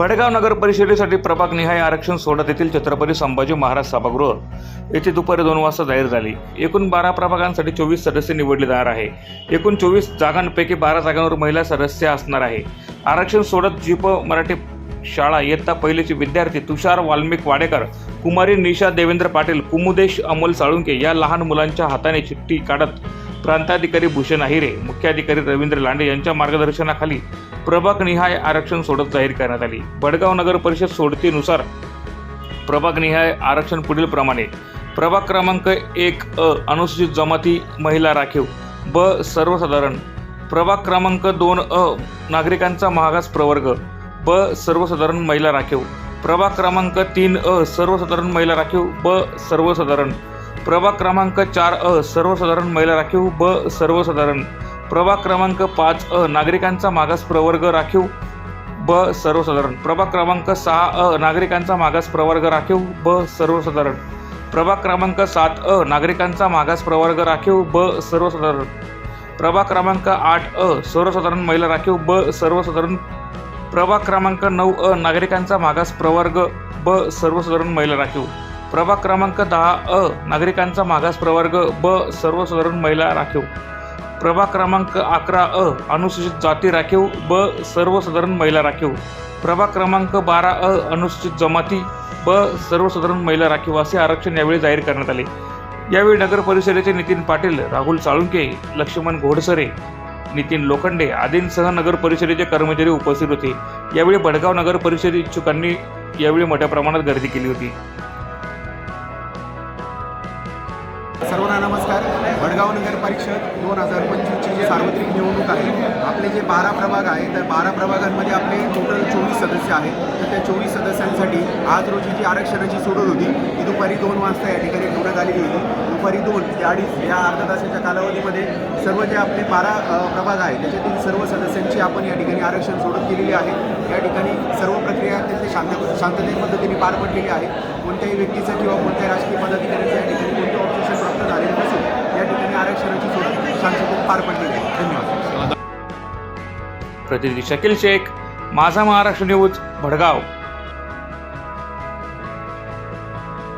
भडगाव नगर परिषदेसाठी प्रभाग निहाय आरक्षण सोडत येथील छत्रपती संभाजी महाराज सभागृह. येथे दुपारी दोन वाजता जाहीर झाली. एकूण बारा प्रभागांसाठी चोवीस सदस्य निवडले जाणार आहे. एकूण चोवीस जागांपैकी बारा जागांवर महिला सदस्य असणार आहे. आरक्षण सोडत जीप मराठी शाळा इयत्ता पहिलीचे विद्यार्थी तुषार वाल्मिक वाडेकर कुमारी निशा देवेंद्र पाटील कुमुदेश अमोल साळुंके या लहान मुलांच्या हाताने चिठ्ठी काढत प्रांताधिकारी भूषण अहिरे मुख्याधिकारी रवींद्र लांडे यांच्या मार्गदर्शनाखाली प्रभाग निहाय आरक्षण सोडत जाहीर करण्यात आली. बडगाव नगर परिषद सोडतीनुसार प्रभाग निहाय आरक्षण पुढील प्रमाणे. प्रभाग क्रमांक एक अ अनुसूचित जमाती महिला राखीव. ब सर्वसाधारण. प्रभाग क्रमांक दोन अ नागरिकांचा मागास प्रवर्ग. ब सर्वसाधारण महिला राखीव. प्रभाग क्रमांक तीन अ सर्वसाधारण महिला राखीव. ब सर्वसाधारण. प्रभाग क्रमांक चार अ सर्वसाधारण महिला राखीव. ब सर्वसाधारण. प्रभाग क्रमांक पाच अ नागरिकांचा मागास प्रवर्ग राखीव ब सर्वसाधारण. प्रभाग क्रमांक सहा अ नागरिकांचा मागास प्रवर्ग राखीव ब सर्वसाधारण. प्रभाग क्रमांक सात अ नागरिकांचा मागास प्रवर्ग राखीव ब सर्वसाधारण. प्रभाग क्रमांक आठ अ सर्वसाधारण महिला राखीव ब सर्वसाधारण. प्रभाग क्रमांक नऊ अ नागरिकांचा मागास प्रवर्ग ब सर्वसाधारण महिला राखीव. प्रभाग क्रमांक दहा अ नागरिकांचा मागास प्रवर्ग ब सर्वसाधारण महिला राखीव. प्रभाग क्रमांक अकरा अ अनुसूचित जाती राखीव ब सर्वसाधारण महिला राखीव. प्रभाग क्रमांक बारा अ अनुसूचित जमाती ब सर्वसाधारण महिला राखीव असे आरक्षण यावेळी जाहीर करण्यात आले. यावेळी नगर परिषदेचे नितीन पाटील राहुल साळुंके लक्ष्मण घोडसरे नितीन लोखंडे आदींसह नगर परिषदेचे कर्मचारी उपस्थित होते. यावेळी बडगाव नगर परिषद इच्छुकांनी यावेळी मोठ्या प्रमाणात गर्दी केली होती. सर्वांना नमस्कार. वडगाव नगर परिषद दोन हजार पंचवीसची जी सार्वत्रिक निवडणूक आहे आपले जे बारा प्रभाग आहे तर बारा प्रभागांमध्ये आपले टोटल चोवीस सदस्य आहेत. तर त्या चोवीस सदस्यांसाठी आज रोजी जी आरक्षणाची सोडत होती ती दुपारी दोन वाजता या ठिकाणी ठेवण्यात आलेली होती. दुपारी दोन ते अडीच या अर्धा तासाच्या कालावधीमध्ये सर्व जे आपले बारा प्रभाग आहे त्याच्यातील सर्व सदस्यांची आपण या ठिकाणी आरक्षण सोडत केलेली आहे. या ठिकाणी सर्व प्रक्रिया अत्यंत शांत शांततेत पद्धतीने पार पडलेली आहे. कोणत्याही व्यक्तीचं किंवा कोणत्याही राजकीय पदाधिकाऱ्याचं या ठिकाणी तारीख ऑब्जेक्शन या ठिकाणी आरक्षणाची सोडत शांततेत पार पडलेली आहे धन्यवाद. प्रतिनिधी शकील शेख माझा महाराष्ट्र न्यूज भडगाव.